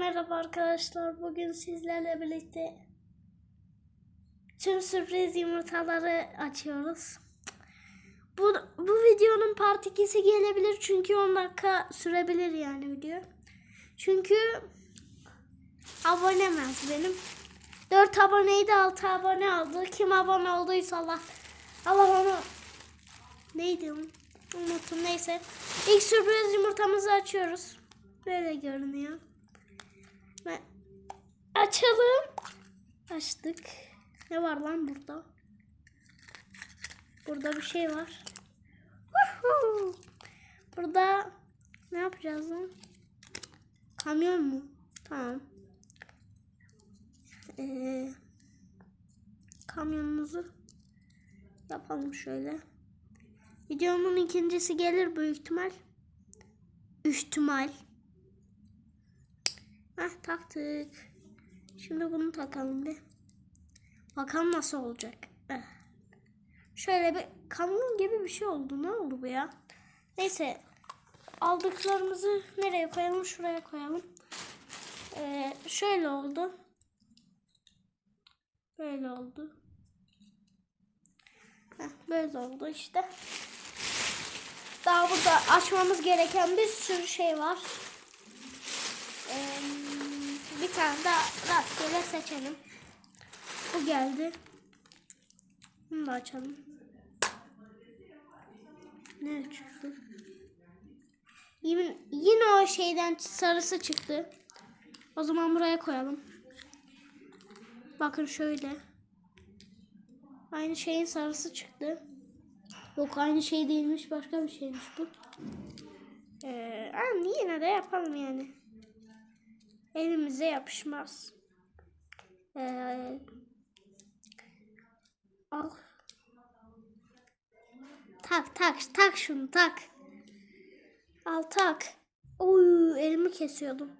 merhaba arkadaşlar. Bugün sizlerle birlikte tüm sürpriz yumurtaları açıyoruz. Bu, bu videonun part 2'si gelebilir çünkü 10 dakika sürebilir yani video. Çünkü abonem az benim. 4 aboneydi 6 abone oldu. Kim abone olduysa Allah Allah onu neydi? Unuttum neyse. İlk sürpriz yumurtamızı açıyoruz. Böyle görünüyor. Açalım. Açtık. Ne var lan burada? Burada bir şey var. Burada ne yapacağız lan? Kamyon mu? Tamam. Ee, kamyonumuzu yapalım şöyle. Videonun ikincisi gelir büyük ihtimal. İhtimal. Heh taktık. Şimdi bunu takalım bir. Bakalım nasıl olacak. Eh. Şöyle bir kamyon gibi bir şey oldu. Ne oldu bu ya? Neyse. Aldıklarımızı nereye koyalım? Şuraya koyalım. Ee, şöyle oldu. Böyle oldu. Heh, böyle oldu işte. Daha burada açmamız gereken bir sürü şey var. Ee, bir tane daha rastgele seçelim. Bu geldi. Bunu da açalım. Ne çıktı? Yine, yine o şeyden sarısı çıktı. O zaman buraya koyalım. Bakın şöyle. Aynı şeyin sarısı çıktı. Yok aynı şey değilmiş başka bir şeymiş bu. Ee, ama yine de yapalım yani. Elimize yapışmaz. Ee, al. Tak tak tak şunu tak. Al tak. Oy elimi kesiyordum.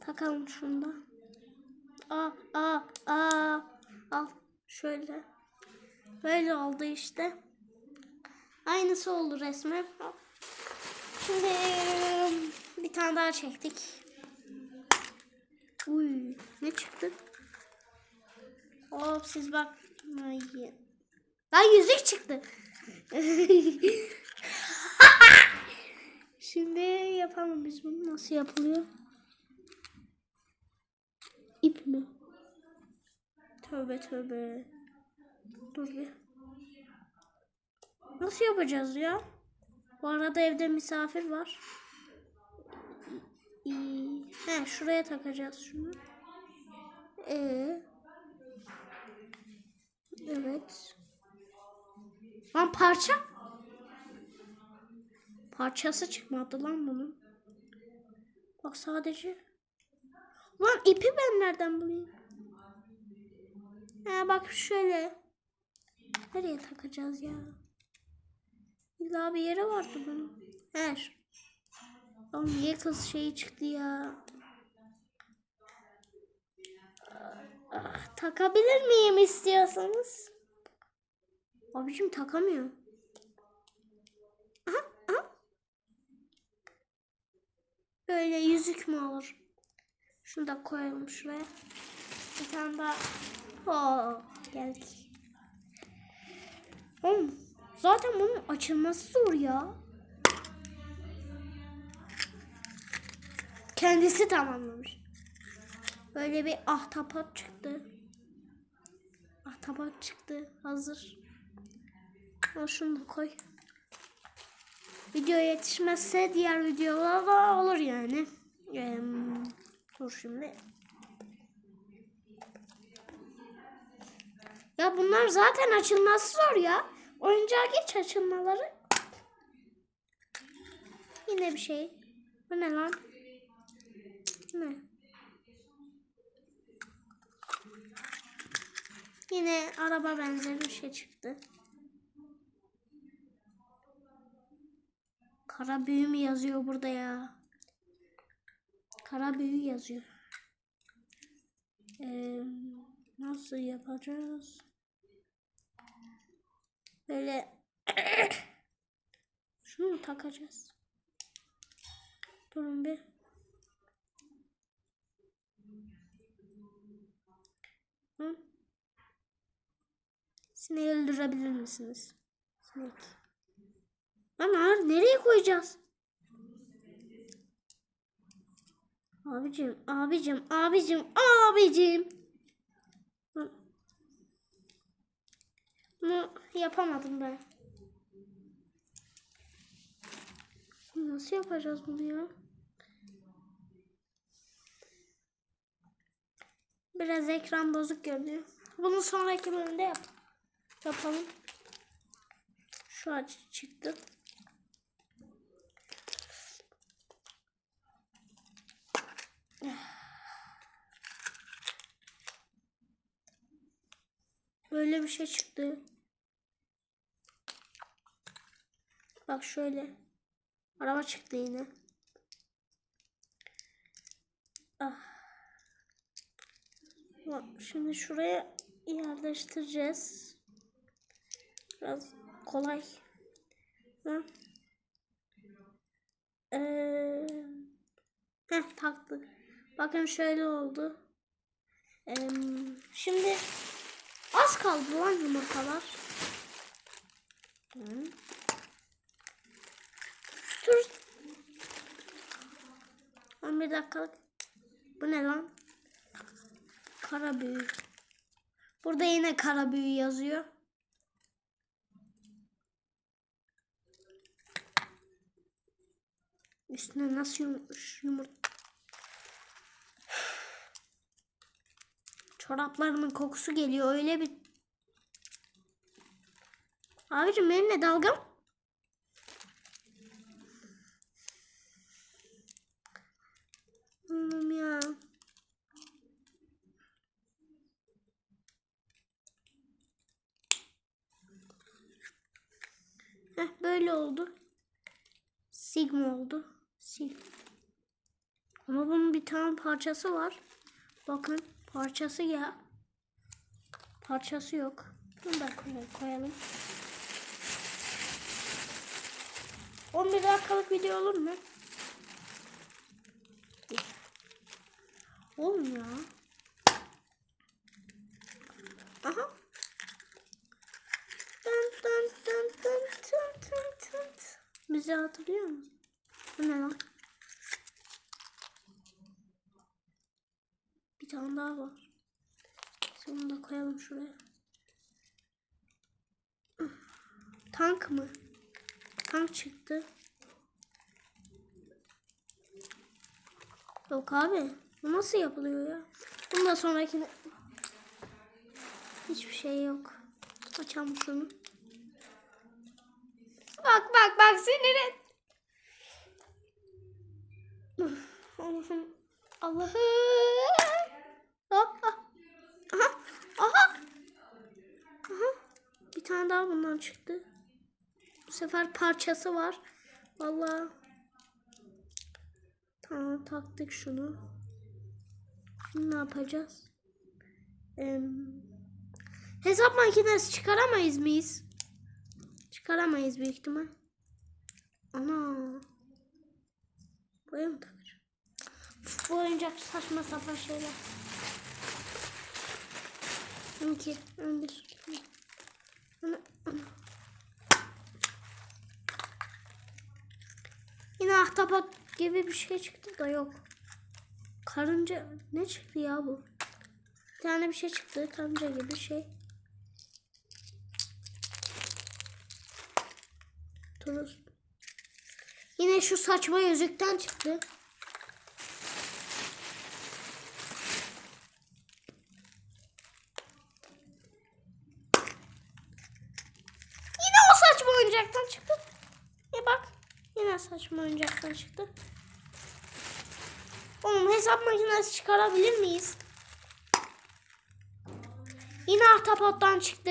Takalım şunu da. Aa aa aa. Al şöyle. Böyle oldu işte. Aynısı oldu resmen. Şimdi bir tane daha çektik. Uy, ne çıktı? Hop siz bak. Ay. Lan yüzük çıktı. Şimdi yapalım biz bunu. Nasıl yapılıyor? İp mi? Tövbe tövbe. Dur bir. Nasıl yapacağız ya? Bu arada evde misafir var. He, şuraya takacağız şunu. Ee. Evet. Lan parça. Parçası çıkmadı lan bunun. Bak sadece. Lan ipi ben nereden bulayım? Ha bak şöyle. Nereye takacağız ya? İlla bir yere vardı bunun. Her. Oğlum niye kız şeyi çıktı ya? Ah, takabilir miyim istiyorsanız? Abicim takamıyor. Aha, aha. Böyle yüzük mü olur? Şunu da koyalım şuraya. Bir tane daha. Oo, geldik. Oğlum, zaten bunun açılması zor ya. Kendisi tamamlamış. Böyle bir ahtapot çıktı. Ahtapot çıktı. Hazır. Al şunu da koy. Video yetişmezse diğer videolar da olur yani. Ee, dur şimdi. Ya bunlar zaten açılması zor ya. Oyuncağa geç açılmaları. Yine bir şey. Bu ne lan? Ne? Yine araba benzeri bir şey çıktı. Kara büyü mü yazıyor burada ya? Kara büyü yazıyor. Ee, nasıl yapacağız? Böyle şunu takacağız? Durun bir. Hı? Sineği öldürebilir misiniz? Sinek. Lan ağır nereye koyacağız? Abicim, abicim, abicim, abicim. Bunu yapamadım ben. Nasıl yapacağız bunu ya? Biraz ekran bozuk görünüyor. Bunu sonraki bölümde yap. Yapalım. Şu acı çıktı. Böyle bir şey çıktı. Bak şöyle. Araba çıktı yine. Ah. Şimdi şuraya yerleştireceğiz. Biraz kolay. Ha? Ee, heh, taktık. Bakın şöyle oldu. Ee, şimdi az kaldı lan yumurtalar. Hı. Dur. 11 dakikalık. Bu ne lan? Kara büyü. Burada yine kara büyü yazıyor. Üstüne nasıl yumurmuş yumurta? Çoraplarımın kokusu geliyor öyle bir... Abicim benimle dalga mı? Allah'ım ya. Heh, böyle oldu. Sigma oldu. Sig. Ama bunun bir tane parçası var. Bakın parçası ya. Parçası yok. Bunu da koy- koyalım. 11 dakikalık video olur mu? Oğlum ya. Aha. Dın dın dın dın dın dın dın. Bizi hatırlıyor musun? Bu ne lan? Bir tane daha var. Onu da koyalım şuraya. Tank mı? Tank çıktı. Yok abi. Bu nasıl yapılıyor ya? Bundan sonrakine hiçbir şey yok. Açalım şunu. Bak bak bak sinir et. Allah'ım. Allah'ım. Ah, ah. Aha. Aha. Aha. Bir tane daha bundan çıktı. Bu sefer parçası var. Vallahi. Tamam taktık şunu. Şimdi ne yapacağız? Ee, hesap makinesi çıkaramayız mıyız? Çıkaramayız büyük ihtimal. Ana. Buraya mı takacağım? Bu oyuncak saçma sapan şeyler. 12, 11. Ana, ana. Yine ahtapot gibi bir şey çıktı da yok. Karınca ne çıktı ya bu? Bir tane bir şey çıktı. Karınca gibi bir şey. Turuz. Yine şu saçma yüzükten çıktı. Yine o saçma oyuncaktan çıktı. Ya bak. Yine saçma oyuncaktan çıktı. Oğlum hesap makinesi çıkarabilir miyiz? Yine ahtapottan çıktı.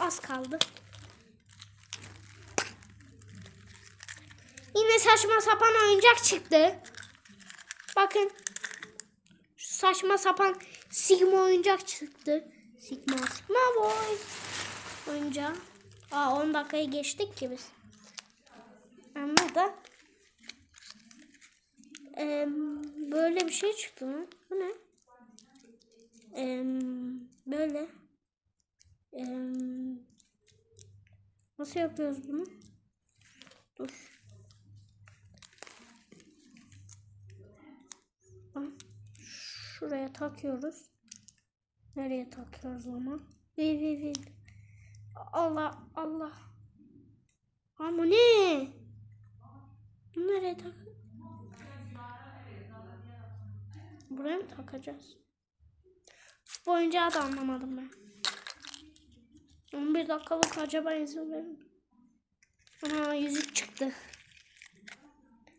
Az kaldı. Yine saçma sapan oyuncak çıktı. Bakın. Şu saçma sapan Sigma oyuncak çıktı. Sigma Sigma boy. Oyuncağı. Aa 10 dakikayı geçtik ki biz. Ama da Eee, böyle bir şey çıktı mı? Bu ne? Eee, böyle. Eee, nasıl yapıyoruz bunu? Dur. Ah, Şuraya takıyoruz. Nereye takıyoruz ama? Ver ver ver. Allah Allah. Ama ne? Nereye tak? Buraya mı takacağız? Bu oyuncağı da anlamadım ben. 11 dakikalık acaba izin verin. Ana yüzük çıktı.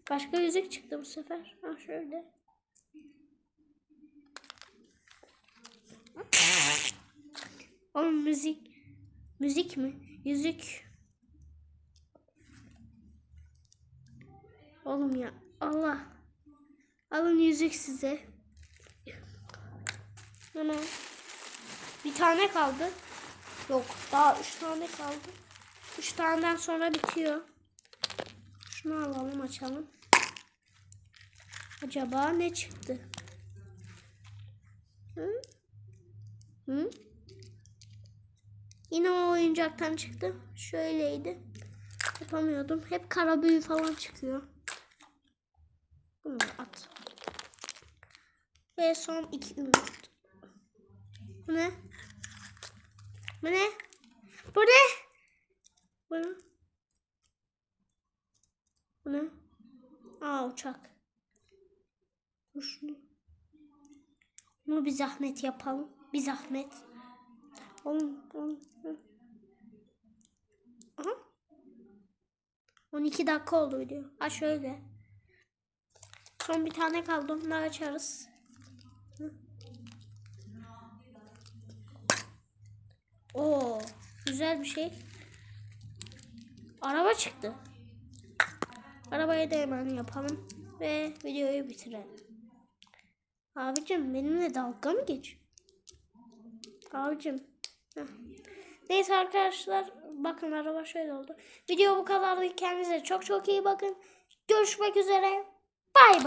Başka yüzük çıktı bu sefer. Ha şöyle. Oğlum müzik. Müzik mi? Yüzük. Oğlum ya Allah. Alın yüzük size. Hemen. Bir tane kaldı. Yok daha üç tane kaldı. Üç taneden sonra bitiyor. Şunu alalım açalım. Acaba ne çıktı? Hı? Hı? Yine o oyuncaktan çıktı. Şöyleydi. Yapamıyordum. Hep kara büyü falan çıkıyor. Bunu at. Ve son iki ümit. Bu ne? Bu ne? Bu ne? Bu ne? Bu ne? Aa uçak. Dur şunu. Bunu bir zahmet yapalım. Bir zahmet. Oğlum, oğlum. Aha. 12 dakika oldu video. Ha şöyle. Son bir tane kaldı. Da açarız. Hı. Oo, güzel bir şey. Araba çıktı. Arabayı da hemen yapalım ve videoyu bitirelim. Abicim benimle dalga mı geç? Heh. Neyse arkadaşlar bakın araba şöyle oldu. Video bu kadardı. Kendinize çok çok iyi bakın. Görüşmek üzere. Bay bay.